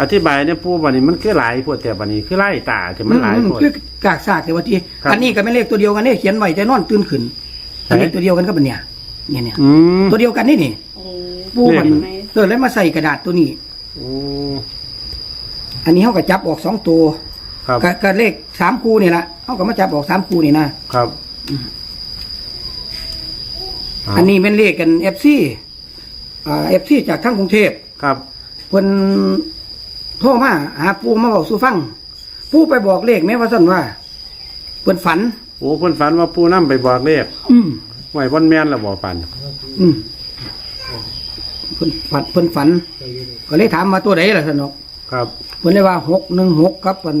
อธิบายเนี่ยปูบันนี้มันคือหลายพวดแต่บันนี้คือไล่ตาแต่มันหลายอืมพวด คือกากซากแต่ว่าที่ครับ อันนี้ก็ไม่เลขตัวเดียวกันนี่เขียนไว้แต่นอนตื่นขึ้นอันนี้ไหนตัวเดียวกันก็เป็นเนี่ยเนี่ยเนี่ยอืม ตัวเดียวกันนี่นี่โอ้ปูมันเลขไหนเออแล้วมาใส่กระดาษตัวนี้ โอ้อันนี้เขาก็จับออกสองตัวครับก็ก็เลขสามคู่นี่ละเขาก็มาจับออกสามคู่นี่นะครับอันนี้เป็นเลขกันเอฟซีอ่าเอฟซีจากทั้งกรุงเทพครับ เพิ่น โทรมาหาปูมาบอกสู่ฟังปูไปบอกเลขแม้ว่าสั่นว่าเพิ่นฝัน โอ้เพิ่นฝันว่าปูน้ำไปบอกเลขอืมไหวบนแม่นแล้วบอกปันอืมเพิ่นฝันเพิ่นฝัน ก็เลยถามมาตัวไหนล่ะสนอกครับเพิ่นเลยว่าหกหนึ่งหกกับเป็น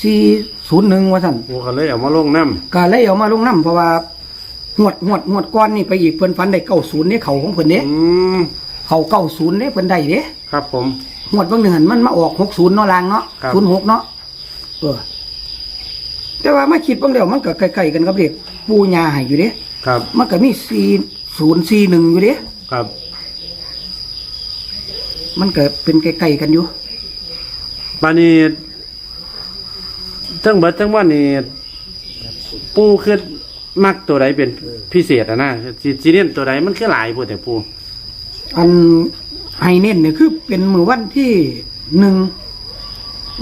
สี่ศูนย์หนึ่งว่าสั่นโอ้ก็เลยเอามาลงน้ก็เลยเอามาลงน้ำเพราะว่าหวดหวดหวดก้อนนี่ไปอีกเพิ่นฝันได้เก้าศูนย์นี่เขาของเพิ่นเด้ำอืม เขาเก้าศูนย์นี่เพิ่นได้เด้ครับผมหวดบางหนึ่งหันมันมาออกหกศูนย์เนาะลางเนาะครับ ศูนย์หกเนาะเออแต่ว่ามาคิดบางเดียวมันก็ใกล้ๆกันกับเด็กปูยาให้อยู่เด้ครับมันก็มีสี่ศูนย์สี่หนึ่งอยู่เด้ครับมันก็เป็นใกล้ๆกันอยู่บานี้ทั้งเบิดทั้งวันนี่ปูคือมักตัวใดเป็นพิเศษอะนะจีจีเนียนตัวใดมันคือหลายพวดแต่ปู อันไฮเน้นเนี่ยคือเป็นมือวันที่หนึ่ง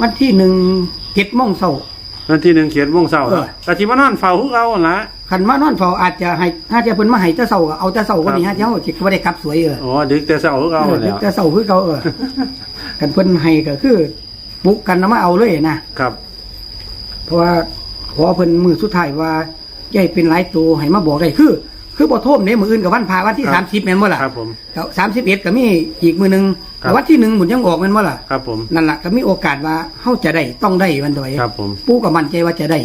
วันที่หนึ่งเจ็ดโมงเช้า วันที่หนึ่งเขียนวงเศร้าเออกะทิมานอนเฝ้าคือเอาหั่นละคันมานอนเฝ้าอาจจะให้ถ้าจะเพิ่นมาให้แต่เช้าก็เอาแต่เช้าก็นี่ครัฮะบเจ้าจิก็บ่ได้กลับสวยเออ อ๋อดึกแต่เศร้าคือเอาเออแล้วแต่เช้าคือเขาเออ กันเพิ่นให้ก็คือปลุกกันนำมาเอาเลยนะครับ เพราะว่าขอเพิ่นมือสุดท้ายว่าอย่าให้เป็นหลายตัวให้มาบอกได้คือ คือบ่โทมเด้มื้ออื่นกับวันพาวันที่ครับ30แม่นบ่ล่ะครับผมสามสิบเอ็ดก็มีอีกมือหนึงครับแต่วันที่หนึ่งหมุนยังออกแม่นบ่ล่ะครับผม นั่นล่ะก็มีโอกาสว่าเฮาจะได้ต้องได้วันโดยครับผม ปู่ก็มั่นใจว่าจะได้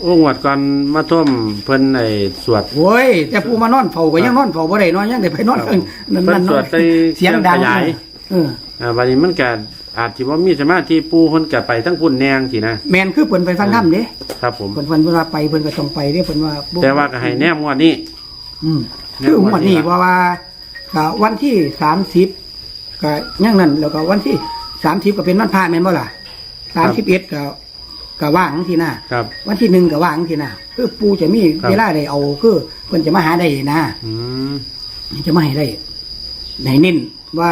โอ้งวดก่อนมาท่วมเพิ่นไอ้สวด โอ้ยแต่ปู่มานอนเฝ้าก็ยังนอนเฝ้าบ่ได้เนอนยังได้ไปนอนครับนั่นเพิ่นั่นนสวดนอนใส่เสียงดังขยาย เออ อ่าบัดนี้มันก็อาจสิว่ามีสมาธิปูเพิ่นก็ไปทั้งพุ่นแนงสินะแม่นคือเพิ่นไปฟังธรรมเด้ครับผม เพิ่นเพิ่นเวลาไปเพิ่นก็ต้องไปเด้เพิ่นว่าบ่แต่ว่าก็ให้แนมงวดนี้ อืมแนวคือหมดนี้วันนี้ว่าว่าก็วันที่30ก็ยังนั่นแล้วก็วันที่30ก็เป็นวันพระแม่นบ่ล่ะ31ก็ก็ว่างที่หน้าครับ วันที่หนึ่งก็ว่างทีนะคือปูจะมีครับ เวลาได้เอาคือเพิ่นจะมาหาได้นะอืมจะมาให้ได้ไหนเน้นว่า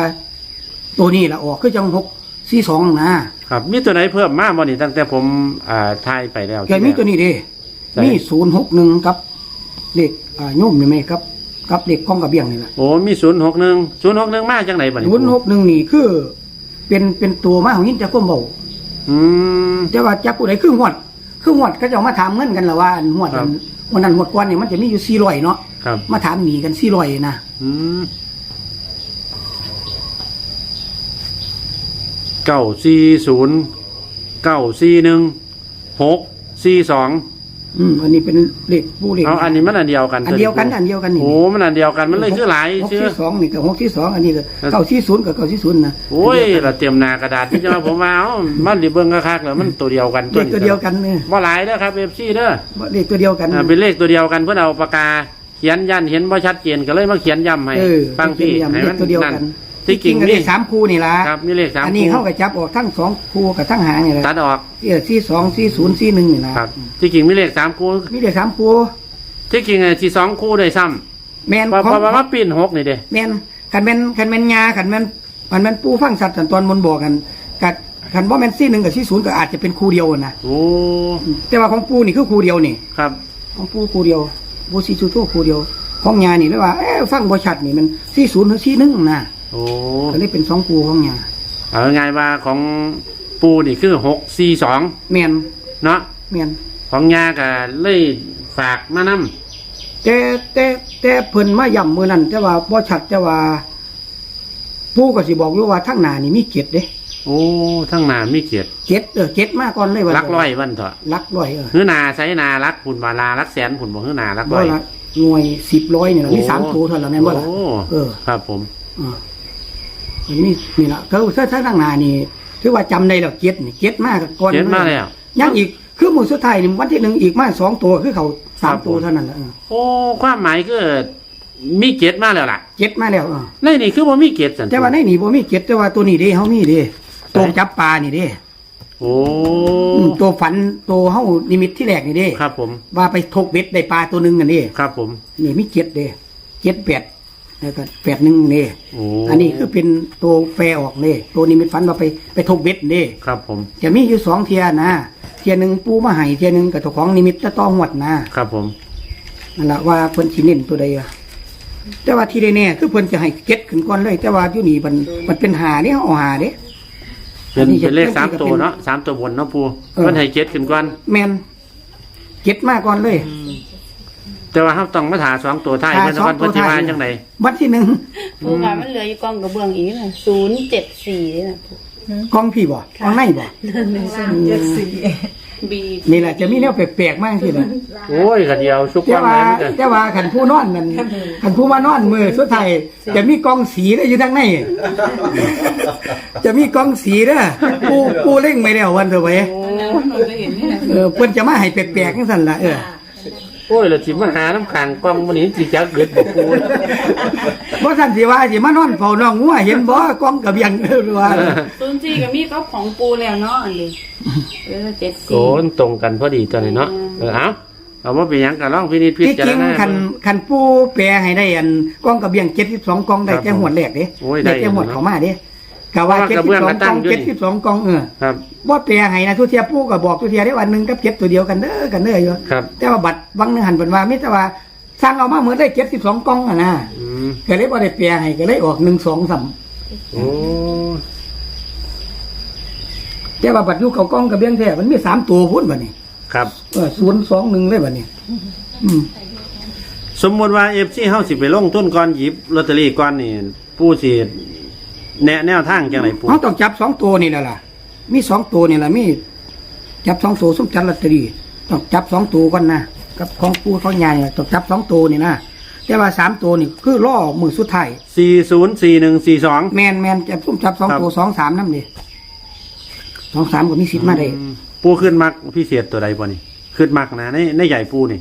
ตัวนี้ละออกคือจังหกสี่สองนะครับ มีตัวไหนเพิ่มมาบ่นี่ตั้งแต่ผมอ่าทายไปแล้วแกมีตัวนี้เด้ใช่มีศูนย์หกหนึ่งกับ เลขอ่าโยมนี่ไหมครับกับเลขกล้องกระเบียงนี่แหละโอ้มี061 061มาจังไหนบัดนี้ศูนย์หกหนึ่งนี่คือ เป็นเป็นตัวมาของยินจะก้มเบาอืมแต่ว่าจับผู้ใดคือหวด คือหวดก็จะเอามาถามเงินกันละว่าอันหวดครับวันนั้นหวดกวนนี่มันจะมีอยู่สี่ร้อยเนาะครับ มาถามหนีกันสี่ร้อยนะอืมเก้าสี่ศูนย์เก้าสี่หนึ่งหกสี่สอง อืมอันนี้เป็นเลขผู้เลขเอาอันนี้มันอันเดียวกันอันเดียวกันอันเดียวกันนี่โอ้มันอันเดียวกันมันเลยคือหลายหกชื่อที่สองนี่กับหกที่สองอันนี้ก็ครับเก้าที่ศูนย์กับเก้าที่ศูนย์นะโอ้ยเราเตรียมหนากระดาษที่จะมาผมมาเอามันรีเบิ้งคักๆแล้วมันตัวเดียวกันเลขตัวเดียวกันเนี่ยว่าหลายเด้อครับเอฟซีเด้อเลขตัวเดียวกันอ่าเป็นเลขตัวเดียวกันเพื่อเอาปากกาเขียนยันเห็นว่าชัดเจนก็เลยมาเขียนย้ำให้เออฟังพี่เลให้ขมันตัวเดียวกัน ที่จริงก็เลนี่ขสามคู่นี่ละครับมีเลขสามอันนี้คู่เข้ากับจับออกทั้งสองคู่กับทั้งหางนี่แหละตัดออกเออที่สองที่ศูนย์ที่หนึ่งนี่นะครับ ที่จริงมีเลขสามคู่มีเลขสามคู่ที่จริงไอ้ที่สองคู่ด้วยซ้แมนำเพราะของเพราะว่าปีนหกนี่เด้ แมนขันแมนขันแมนยาขันแมนขันแมนปูฟังสัตว์สันตอนมนต์บอกกันกับขันว่าแมนซี่หนึ่งกับซี่ศูนย์ก็อาจจะเป็นคู่เดียวนะโอ้ แต่ว่าของปูนี่คือคู่เดียวนี่ ครับ ของปูคู่เดียวปูซีซูโต้คู่เดียว ของยานี่เลยว่าเอ๊ะฟังบชัดนี่มันซี่ศูนย์หรือซี่หนึ่งนะ โอ้ก็เลยเป็นสองคู่ของยาเอาไงายๆว่าของปูนี่คือหกสี่สองแมนเนาะแมนของยาก็เลยฝากมานำแต่แต่แต่เพิ่นมาย่ำมือนั้นแต่ว่าบ่ชัดแต่ว่า ปูก็สิบอกอยู่ว่าทั้งหน้านี่มีเกล็ดเด้โอ้ทั้งหนามีเกียรติเกล็ดเออเกล็ดมาก่อนเลยว่าลักร้อยวันเถอะลักร้อยเออฮือนาใช้นารักผุนบาลารักแสนผุนบอกฮือนารักร้บ่อยละหน่วยสิบร้อยนี่ล่ะมีสามตัวเท่านั้นแม่นบ่ล่ะโอ้เออ ครับผม อ่าอั นนี้นี่ล่ะเขาถ้าถ้าทั้งหน้านี่ถือว่าจำได้แล้วเกล็ดนี่เกล็ดมาก่อนเขียนมาแล้ว ยังอีกคือมื้อสุดท้ายนี่วันที่หนึ่งอีกมาสองตัวคือเขาสามตัวเท่านั้นล่ะเออโอ้ ความหมายคือมีเกียรติมาแล้วล่ะเกล็ดมาแล้วเออในนี่คือว่ามีเกียรติสันแต่ว่าในนี่บ่มีเกล็ดแต่ว่าตัวนี้เด้เฮามีเด้ตัวจับปลานี่เด้โอ้อืมตัวฝันตัวเฮานิมิตที่แรกนี่เด้ครับผม ว่าไปทกเบ็ดได้ปลาตัวหนึงกันนี่ครับผม นี่มีเจ็ดเด้เจ็ดแปด แล้วก็แปดหนึ่งนี่โอ้อันนี้คือเป็นตัวแปรออกนี่ตัวนิมิตฝันว่าไปไปทกเบ็ดนี่ครับผม จะมีอยู่สองเทียนะ เทียหนึ่งปูมาให้เทียหนึ่งกับตัวของนิมิตจะต้องหวดนะครับผมนั่นแหละว่าเพิ่นสิเน้นตัวใดอะแต่ว่าที่แน่ๆคือเพิ่นจะให้เก็ตขึ้นก่อนเลย แต่ว่าอยู่นี่มันมันเป็นหาเนี่ยเอาหาเด้ เป็นอันนี้เป็นเลขจะสามเป็นตัวเนาะสามตัวบนเนาะปูเออ มันให้เจ็ดขึ้นก่อนแมนเก็ตมาก่อนเลย แต่ว่าเขาต้องมาถาสองตัวท้ายหาเพื่อนสองวันตัเพื่วอนที่ท้ายมาจังไหนวันที่หนึ่งปูค่ะมันเหลืออยู่กองกระเบื้องอีกนะศูนย์เจ็ดสี่นี่นะปูกองพี่บ่กองในบ่เจ็ดสี่บีนี่แหละจะมีแนวแปลกๆมากที่ละโอ้ยกระเดียวชุกแต่ว่างว่าไหนมันจะแต่ว่าขันผู้นอนนั่นขันผู้มานอนมือสุดท้ายจะมีกองสีได้อยู่ทางในจะมีกองสีเด้อปูปูเล่งไม่แล้ววันเถอะเว้ยหนูจะเห็นนี่นะเออเพิ่นจะมาให้แปลกๆจังซั่นล่ะเออ โอ้ยเราจิมาหาน้ำขังกล้องวันนี้จิจักเกิดบอกปูบ่ซั่นสิว่าสิมานอนเฝ้าน้องงัวเห็นบ่กองกระเบียงเออว่าศูนย์สี่กับมีก็ของปูแล้วเนาะอันนี้เออเจ็ดโอ้สี่มันตรงกันพอดีตัวนี้เนาะเออเอาเอาว่าเป็นหยังกันร้องพินิจพิที่จาจรริงณา คันคันผู้แปลให้ได้อันกองกระเบียง72กองได้ครับแค่หวดแรกเด้โอ้ยได้ได้แค่หวดอยู่เนาะเข้ามาเด้ ก็ว่าเพราะว่ากระเบื้องก็72กตั้องงอยู่นี่72กองเออครับบ่แปลให้นะทุกเทียผู้ก็บอกทุกเทียได้วันหนึงกับเจ็ดตัวเดียวกันเด้อกันเด้ออยู่ครับแต่ว่าบัตรวังหนึงหันเพิ่นว่ามีแต่ว่าสร้างเอามาเหมือนได้72กองอะนะอืมก็เลยบ่ได้แปลให้ก็เลยออก1 2โอ้3แต่ว่าบัตรอยู่เขากองกระเบียงแท้มันมีสามตัวพุ่นบัดนี้ครับ เออ021เลยบัดนี้ อืม สมมติว่าเอฟซีเฮาสิไปลงทุนก่อนหยิบลอตเตอรี่ก่อนนี่ผู้สิ แนะแนวทางจังไหนปูเขาต้องจับสองตัวนี่แหละล่ะ มีสองตัวนี่แหละมีจับสองตัวสมจันลอตเตอรี่ต้องจับสองตัวก่อนนะกับของปูของยายเนี่ยต้องจับสองตัวนี่นะแต่ว่าสามตัวนี่คือล่อมือสุดท้ายสี่ศูนย์สี่หนึ่งสี่สองแมนแมนจับซุ่มจับสองครับตัวสองสามนั่นเลยสองสามก็มีสิทธิ์มาได้ปูขึ้นมักพิเศษตัวใดบ่นี่ขึ้นมักนะในในใหญ่ปูนี่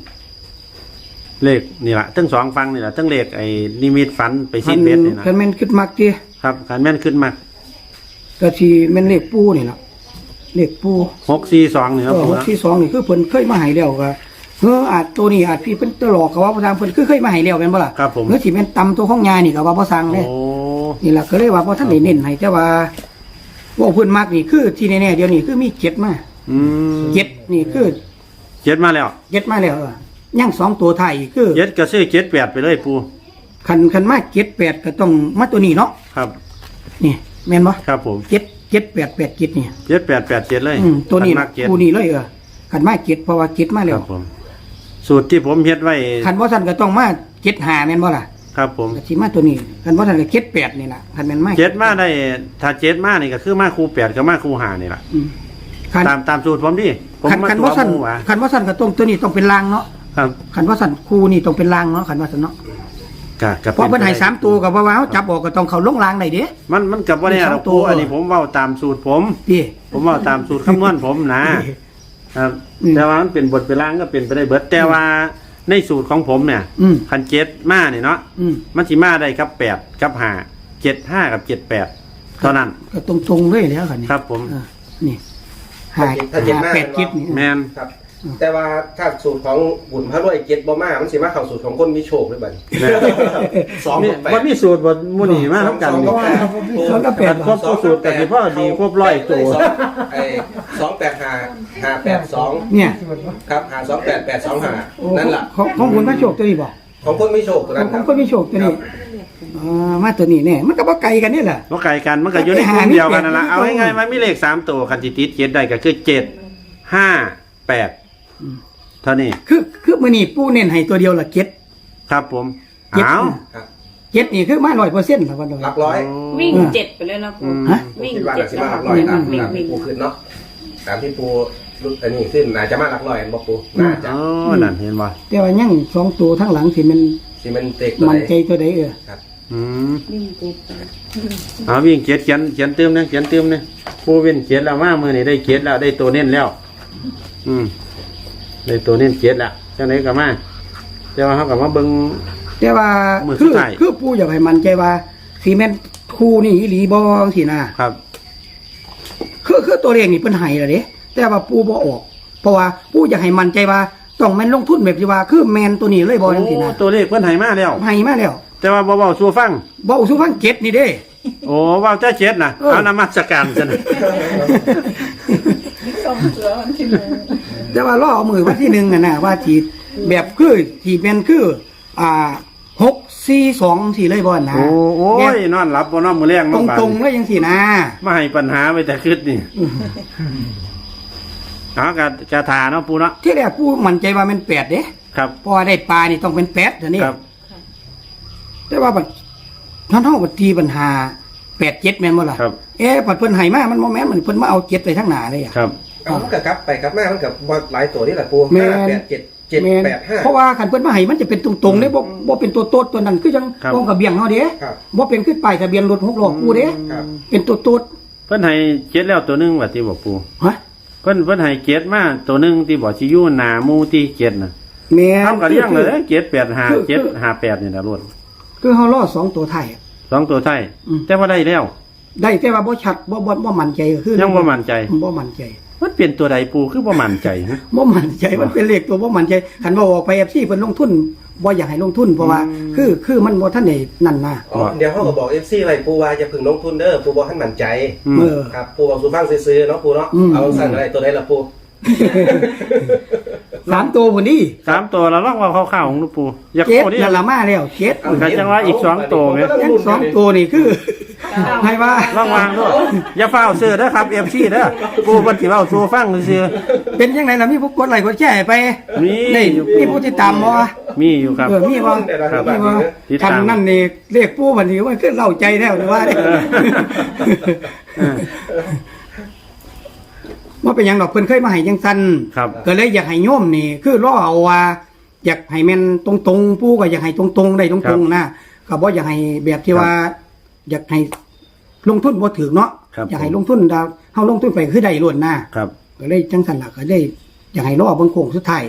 เลขนี่ละทั้งสองฟังนี่ละทั้งเลขไอ้นิมิตฝันไปสิ้นเบ็ดนี่นะคันแมนขึ้นมักจี ครับขันแม่นขึ้นมักก็ทีแมนเลขปูนี่แหละเลขปูหกสี่สองนี่คเอรับอปูหกนะที่สองนี่คือเพิ่นเคยมาให้แล้วก็เอออาจตัวนี้อาจพี่เพิ่นตลอกกับว่าประธานเพิ่นคือเคยมาให้แล้วแม่นบ่ล่ะครับผมเมื่อสิเป็นตำตัวของยายนี่ก็ว่าบ่สั่งเด้ โอ้ นี่แหละก็เลยว่าพอท่านได้เน้นให้แต่ว่าว่าเพื้นมากนี่คือที่แน่ๆเดี๋ยวนี้คือมีเจ็ดมาอืมเจ็ดนี่คือเจ็ดมาแล้วเจ็ดมาแล้วเออย่างสองตัวไทายอีกคือเจ็ดก็ซื้อเจ็ดแปดไปเลยปู คันคันมาเจ็ดแปดก็ต้องมาตัวนี้เนาะครับ นี่แม่นบ่ครับผมเจ็ดเจ็ดแปดแปดเจ็ดนี่เจ็ดแปดแปดเจ็ดเลยอืมตัวนี้ขัมักเจ็ดคู่นี้เลยเออคันมาเจ็ดเพราะว่าเจ็ดมาคแล้รัวบผม สูตรที่ผมเฮ็ดไว้ คันว่าท่านก็ต้องมาเจ็ดหาแม่นบ่ล่ะครับผมก็สิมาตัวนี้คันว่าท่านก็เจ็ดแปดนี่ล่ะคันแม่นมาเจ็ดมาได้ ถ้าเจ็ดมานี่ก็คือมาครูแปดกับมาครูหานี่แหละอืมคันตามตามสูตรผมดิผมคันมาคันตัวว่าท่านหมูอะคันว่าท่านก็ต้องตัวนี้ต้องเป็นรางเนาะครับ คันว่าท่านคู่นี่ต้องเป็นรางเนาะคันว่าท่านเนาะ กะกับเพราะเพิ่นให้สามตัวกับว่าว่าเขาจับออกก็ต้องเข้าลงรางได้เด้ มันมันกับว่าเนี่ยมีสองเราตัปูวอันนี้ผมเว้าตามสูตรผม พี่ ผมเว้าตามสูตรคำนวณผมนะ ครับอืมแต่ว่ามันเป็นบทเป็นร่างก็เป็นไปได้เบิดแต่ว่าในสูตรของผมเนี่ยอืม คันเจ็ดมาเนี่ยเนาะอืมมันสิมาได้ครับแปดกับห้าเจ็ดห้ากับเจ็ดแปดเท่านั้น ก็ตรงตรงๆเลยแล้วคันนี้ครับผมเออนี่หาถ้าเจ็ดหาหน้าแปดจิตนี่แมนครับ แต่ว่าถ้าสูตรของบุญพระรวยเจ็ดบ่มามันสิมาเข้าสูตรของคนมีโชคด้วยบัดนี้แม่นสองนี่กับแปดว่ามีสูตรบทมุนีมาทำกันสองนี่กับแปดสองกับแปด ครบครบสูตรแต่ที่พ่อดีครบร้อยตัวสองไอ้สองแปดห้าห้าแปดสองเนี่ยครับห้าสองแปดแปดสองห้าโอ้นั่นแหละของของคุณพระโชคตัวนี้บอกของคนมีโชคตัวขนั้องนขคอรังบคนมีโชคตัวนี้อ่ามาตัวนี้เนี่ยมันก็บ่ไกลกันนี่แหละว่าไก่กันมันก็อยู่ในกลุ่มเดียวกันนั่นละเอาง่ายๆมันมีเลขสามตัวคันจิติดเจ็ดได้ก็คือเจ็ดห้าแปด เท่านี้คือคือมื้อนี้ปู่เน้นให้ตัวเดียวละเจ็ดครับผมเจ็ดเอาครับเจ็ดนี่คือมา100%แล้ววันนี้หลักร้อยวิ่งเจ็ดไปเลยนะปูฮะวิ่งคิดว่าเจ็ดน่าสิแล้มาวหลักร้อยตามวิ่งตามวิ่ที่งปูขึ้นเนาะตามที่ปูรุดอันนี้ขึ้นน่าจะมาหลักร้อยอันบ่ปูน่าจะอ๋อนั่นเห็นบ่แต่ว่ายังสองตัวทั้งหลังสิมันสิมันเตกตัวมันไหนใจตัวใดเออครับอืมวิ่งเจ็ดไปเอาวิ่งเจ็ดเขียนเขียนเติมนะเขียนเติมนะผู้เว้นเขียนแล้วมามือนี่ได้เขียนแล้วได้ตัวเน้นแล้ว อืม ได้ตัวเน้นเขียนแล้วจังไหนก็มาแต่ว่าเขากับมาเบิ่งแต่ว่ามื้อสุคืดอท้าย คือปู่อยากให้มันใจว่าสีแม่นคู่นี่อีหลีบ่จังซี่นะครับ คือคือตัวเลขนี่เพิ่นให้และเด้แต่ว่าปูบ่ออก เพราะว่าปูอยากให้มั่นใจว่าต้องแม่นลงทุนแบบที่ว่าคือแมนตัวนี้เลยบ่จังซี่นะโอ้ตัวเลขเพิ่นให้มาแล้ว ให้มาแล้วแต่ว่าบ่เว้าสู่ฟัง บ่สุฟังเก็ตนี่เด้ โอ้เว้าจ้าเจ็ดน่ะเออ เอานมัสการซะนะ ส่งเสือวันที่หนึ่งแต่ว่าล่อเอามือวันที่หนึ่งน่ะนะว่าจีแบบคือที่เป็นคือ อ่าหกสี่สองสี่เลยบ่นะโอ้โอ้ยนอนหลับบ่นอนมื้อแรงตรงบาดตรงๆเลยยังสี่นะ มาให้ปัญหาไว้แต่คืดนี่เอากะกะทาเนาะปูเนาะที่แรกผู้มั่นใจว่ามันแปดเด้ครับ เพราะว่าได้ปลานี่ต้องเป็นแปดเดี๋ยวนี้ครับ แต่ว่าบัดท่านเท่าบัดตีปัญหา แปดเจ็ดแม่นบ่ล่ะครับ เอ๊ะปัดเพิ่นให้มามันบ่แม่นมันเพิ่นมาเอาเจ็ดไปทั้งหน้าเลยอะ ครับ เอามันกับกลับไปกลับมามันกับหลายตัวนี่แหละปูแม่ห้านแปดเจ็ดเจ็ดแม่นแปดห้า เพราะว่าคันเพิ่นมาให้มันจะเป็นตรงๆเด้บ่บ่เป็นตัวโตดตัวนั้นคือจังครับกองกระเบียงเฮาเด้ครับ บ่เป็นคือป้ายทะเบียนรถหกล้อกูเด้ครับ เป็นตัวโตดเพิ่นให้เจ็ดแล้วตัวหนึงว่าที่บอกปูฮะเพิ่นเพิ่นให้เจ็ดมาตัวหนึงที่บอกสิอยู่หน้าหมู่ที่เจ็ดน่ะแม่นทำกับเรื่องเลยเจ็ดแปดห้าคือเจ็ดคือห้าแปดนี่นะรวดคือเฮารอสองตัวไทายอะ สองตัวไทยอืม แต่ว่าได้แล้ว ได้แต่ว่าบ่ชัดบ่บ่บ่มั่นใจก็คือยังบ่มั่นใจ บ่มั่นใจมันเปลี่ยนตัวใดปูคือบ่มั่นใจฮะบ่มั่นใจมันเป็นเลขตัวบ่มั่นใจคันว่าออกไป FC เพิ่นลงทุนบ่อยากให้ลงทุนเพราะว่าอืม คือคือมันบ่ทันได้นั่นนะอ๋อเดี๋ยวเขาก็บอกเอฟซีอะไรปูว่าอย่าพึ่งลงทุนเด้อปูบอกให้มั่นใจ อืม เออ ครับปูบอกสูฟังซื้อๆเนาะปูเนาะอืม เอาสั่นอะไรตัวไหนล่ะปู สามตัวพุ่นนี่สามตัวเราลองว่าคร่าวๆของลูกปูอยากเจ็ดโอ้นี่นั่นละมาแล้วเจ็ดเอาก็จังว่าอีกสองตัวไหมยังสองตัวนี่คือให้ว่าลองวางด้วยอย่าเฝ้าซื้อเด้อครับ FC เด้อปูเพิ่นสิเว้าสู่ฟังซื่อเป็นจังไดล่ะมีผู้กดไลค์กดแชร์ให้ไปมีนี่อยู่มีผู้ติดตามบ่มีอยู่ครับเออมีบ่ครับมีบ่ติดตามคันนั่นนี่เลขปู่บัดนี้มันคือเล่าใจแล้วนี่ว่าเด้เออ ว่าเป็นหยังดอกเพิ่นเคยมาให้จังซั่นครับ ก็เลยอยากให้โยมนี่ คือรอเอาว่าอยากให้แม่นตรงๆปู่ก็อยากให้ตรงๆได้ตรงๆนะก็บ่อยากให้แบบที่ว่า อยากให้ลงทุนบ่ถึกเนาะครับ อยากให้ลงทุนดาวเฮาลงทุนไปคือได้ล้วนนะครับ ก็เลยจังซั่นล่ะก็ได้อยากให้รอเบิ่งโค้งสุดท้าย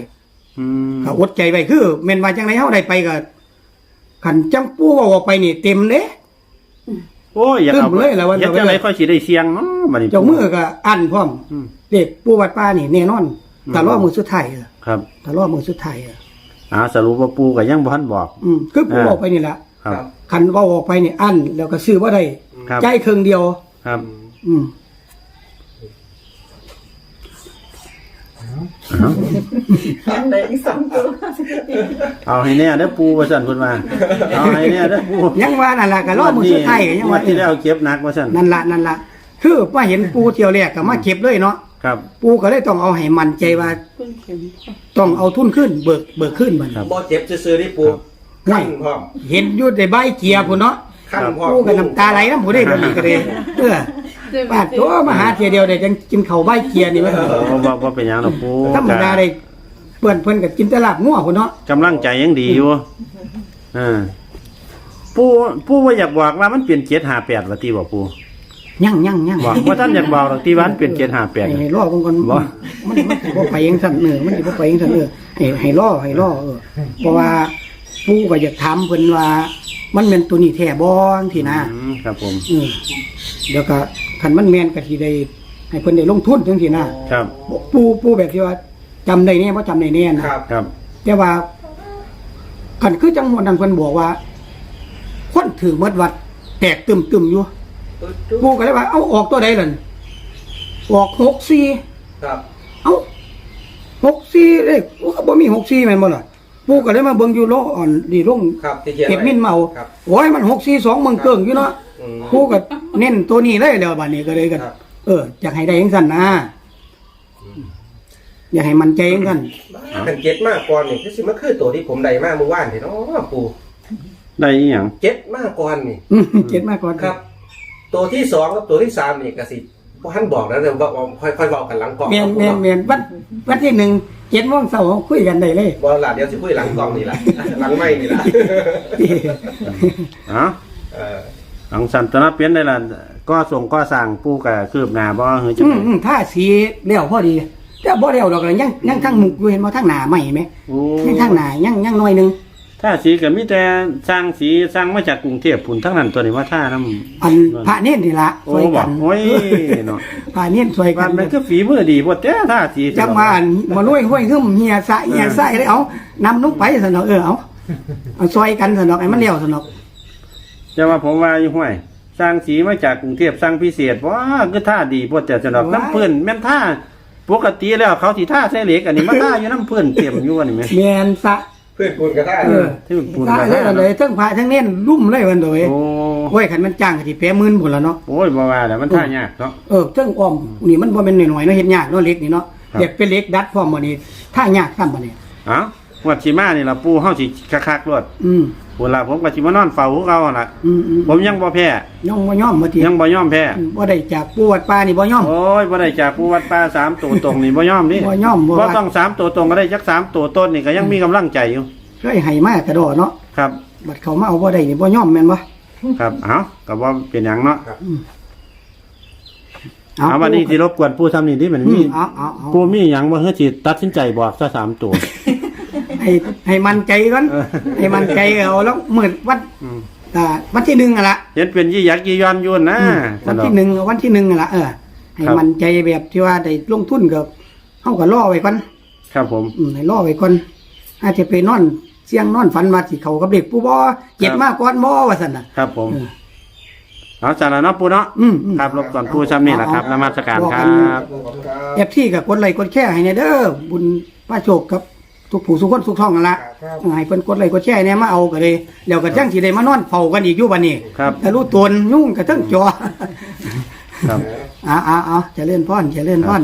อืม ก็อดใจไว้คือแม่นว่าจังไดเฮาได้ไปก็คันจังปู่ว่าออกไปนี่เต็มเด้ โอ้ยอยากเอาตึ้มเลยล่ะว่าเฮ็ดจังไดค่อยสิได้เสียงเนาะบัดนี้ เจ้ามือก็อันพร้อมอืมเด็กปู่วัดป้านี่แน่นอนอืม แต่รอมือสุดท้ายเออครับแต่รอมือสุดท้ายเอออ่าสรุปว่าปูก็ยังบ่ทันบอก อืมคือปู่อ่า ออกไปนี่ล่ะครับ คันเว่าออกไปนี่อันแล้วก็ซื้อบ่ได้ครับ ใจครึ่งเดียว ครับ อืม อัน ไหนอีกสองตัวเอาให้แน่เด้อปูว่าซั่นเพิ่นว่าเอาให้แน่เด้อปูยังว่านั่นล่ะก็รอมือสุดท้ายก็ยังงวว่าดที่แล้วเก็บหนักว่าซั่นนั่นล่ะนั่นล่ะคือมาเห็นปู่เที่ยวแรกก็มาเก็บเลยเนาะครับ ปู่ก็เลยต้องเอาให้มั่นใจว่า คุณเข็มต้องเอาทุนขึ้นเบิกเบิกขึ้นมันครับบ่เจ็บซื้อๆนี่ปูครับขั้นพร้อมเห็นอยู่ในใบเกียร์พุ่นเนาะขั้นพร้อม ปู่ก็น้ำตาไหลน้ำผู้ได้ดอกนี้ก็เลยเออ ปาดตัวมาหาเที่ยเดียวได้จังกินข้าวใบเกียร์นี่มันบ่บ่บ่เป็นหยังดอกปูธรรมดาเลยเพื่อนเพื่อนกับกินแตลาบงัวพุ่นเนาะกำลังใจยังดีอยู่อ่าปูปูว่าอยากบอกว่ามันเปลี่ยน758ว่าติบ่ปูยั่งยั่งยั่งบอกว่าท่านอยากบอกดอกที่ว่ามันเปลี่ยน758 ให้ล่อมันก่อนบ่ มันมันสิบ่ไปเองสั่นเนื้อมันสิบ่ไปเองสั่นเนื้อให้ให้ล่อให้ล่อเออเพราะว่าผู้ก็อยากถามเพิ่นว่า มันแม่นตัวนี้แท้บ่จังซี่นะ อืมครับผมเออเดี๋ยวก็ คันมันแม่นก็สิได้ให้เพิ่นได้ลงทุนจังซี่นะครับผู้ผู้แบบที่ว่าจำได้แน่บ่จำได้แน่นะ ครับครับแต่ว่าคันคือจังหวัดนั้นเพิ่นบอกว่า คนถือหมดวัด แตกตึมๆอยู่ปูก็เลยว่าเอาออกตัวใดล่ะออกหกสี่ครับ เอาหกสี่เลขโอ้ก็บ่มีหกสี่แม่นบ่ล่ะปูก็เลยมาเบิ่งอยู่โลอ่อนดีลงครับที่เขียนเก็บไว้มินเมาครับ โอ้ยมันหกสี่สองเมืองเกิงอยู่เนาะ อืม ปูก็ เน้นตัวนี้เลยแล้วบัดนี้ก็เลยกันครับ เอออยากให้ได้จังซั่นนะอยากให้มันใจจังซั่นกันเจ็ดมากก่อนนี่คือสิมาคือตัวที่ผมได้มาเมื่อวานนี่เนาะปูได้อีหยังเจ็ดมากก่อนนี่ อืมเก็บมาก่อนครับ ตัวที่สองกับตัวที่สามนี่ก็สิบ่ทันบอกนะเดี๋ยวบอกค่อยค่อยๆบอกกันหลังกล้องแม่นแม่นแม่นวันวันที่หนึ่งเจ็ดโมงเช้าคุยกันได้เลยบ่ล่ะเดี๋ยวสิคุยหลังกล้องนี่ล่ะหลังไม้นี่ล่ะเอ้าเออ อังสันตนะเปลี่ยนได้ล่ะก็ส่งก็สั่งปูก็คืบหน้าบ่เฮ้ยจังอืได๋มอืมถ้าสีเลี้ยวพอดีแต่บ่เลี้ยวดอกเลยยังยังทั้งหมุกอยู่เห็นบ่ทั้งหน้าใหม่ไหมโอ้ยังทั้งหน้ายังยังหน่อยหนึงท่าสีก็มีแต่สร้างสีสร้างมาจากกรุงเทพพุ่นทั้งนั้นตัวนี้ว่าท่าน้ำอันพระเน้นนี่ละโอ้ช่วยบกัอกนโอ้ยเนาะพระเน้นช่วยกับ้านนมันคือฝีมือดีบ่แต่ท่าสีจังมาอันมาลุยห้วยหึ่มเฮียสะเฮียใส่เลยเอานำนุกไปสนอกเออเอาเอาซอยกันสนอกไอ้มันเลี้ยวสนอก จะว่าผมว่าอยู่ห้วยสร้างสีมาจากกรุงเทพสร้างพิเศษว้าคือท่าดีบ่แต่สำหรับน้ำเพื่อนแม่นท่าปกติแล้วเขาสิท่าใส่เหล็กอันนี้มาท่าอยู่น้ำเพื่อนเต็มอยู่อันนี้แม่แมนสะเพื่อนปูนก็ได้เออที่มันปูนสะกระเลยทะเลยทั้งพระทั้งเน้นรุ่มเลยวันโดยโอ้โอ้ยขันมันจ้างก็สิแปะหมื่นพุ่นละเนาะโอ้ยบ่ว่าแล้วมันท่ายากเนาะ เออเครื่องอ้อมนี่มันบ่เป็นหน่อยๆเนาะเฮ็ดยากเนาะเล็กนี่เนาะครับเด็กเป็นเล็กดัดพร้อมบ่นี่ถ้ายากซ้ำบ่นี่เอ้าวัดสิมานี่ล่ะปู่เฮาสิคักๆรวดอืม พุ่นล่ะผมก็สิมานอนเฝ้าคือเก่าหั่นล่ะ อืมอืมผมยังบ่แพ้ย่อมบ่ย่อมบ่ติยังบ่ยอมแพ้บ่ได้จากปวดปลานี่บ่ย่อม โอ้ยบ่ได้จากผู้วัดป่าสามตัวตรงนี่บ่ยอมนี่บ่ยอมบ่ว่า ต้องสามตัวตรงก็ได้จักสามตัวต้นนี่ก็ยังมีกำลังใจอยู่ เคยให้มากระโดดเนาะครับ บัดเขามาเอาบ่ได้นี่บ่ย่อมแม่นบ่ ครับเอาก็บ่เป็นหยังเนาะเอาเอาวันนี้สิรบกวนผู้ทำนี่ดิมันอืมีมเอาเอาเอา ผู้มีหยังบ่เฮ็ดสิตัดสินใจบอกซะสามตัว ให้ให้มันใจก่อนเออให้มันใจเอาแล้วมื้อวันอืมอ่าวันที่หนึ่งอะล่ะเห็นเป็นยี่ยักยี่ย้อนอยู่นะอืมสวันนอที่หนึ่งวันที่หนึ่งอะล่ะเออให้ครับมันใจแบบที่ว่าได้ลงทุนกับเฮาก็รอไว้ก่อนครับผมอืมให้รอไว้ก่อนอาจจะไปนอนเสียงนอนฝันว่าสิเขากับเด็กผู้บ่เจ็บมากก่อนบ่ว่าซั่นน่ะครับผมเออเอาจารย์เนาะปู่เนาะอืมอืมครับรบกวนผู้ทำนี่แหละครับนมัสการครับเอฟที่กับกดไลค์กดแชร์ให้แน่เด้อบุญพระโชคกับ ทุกผู้สุขคนสุขท้องกันละเออให้เพิ่นกดไลค์กดแชร์เนี่ยมาเอาก็เลยแล้วก็จังสิได้มานอนเฝ้ากันอีกอยู่บัดนี้ครับ แต่รู้ตนยุ่งกับทั้งจอครับอ่าอ่าอ่าเจะเล่นพ่อนเจะเล่นพ่อน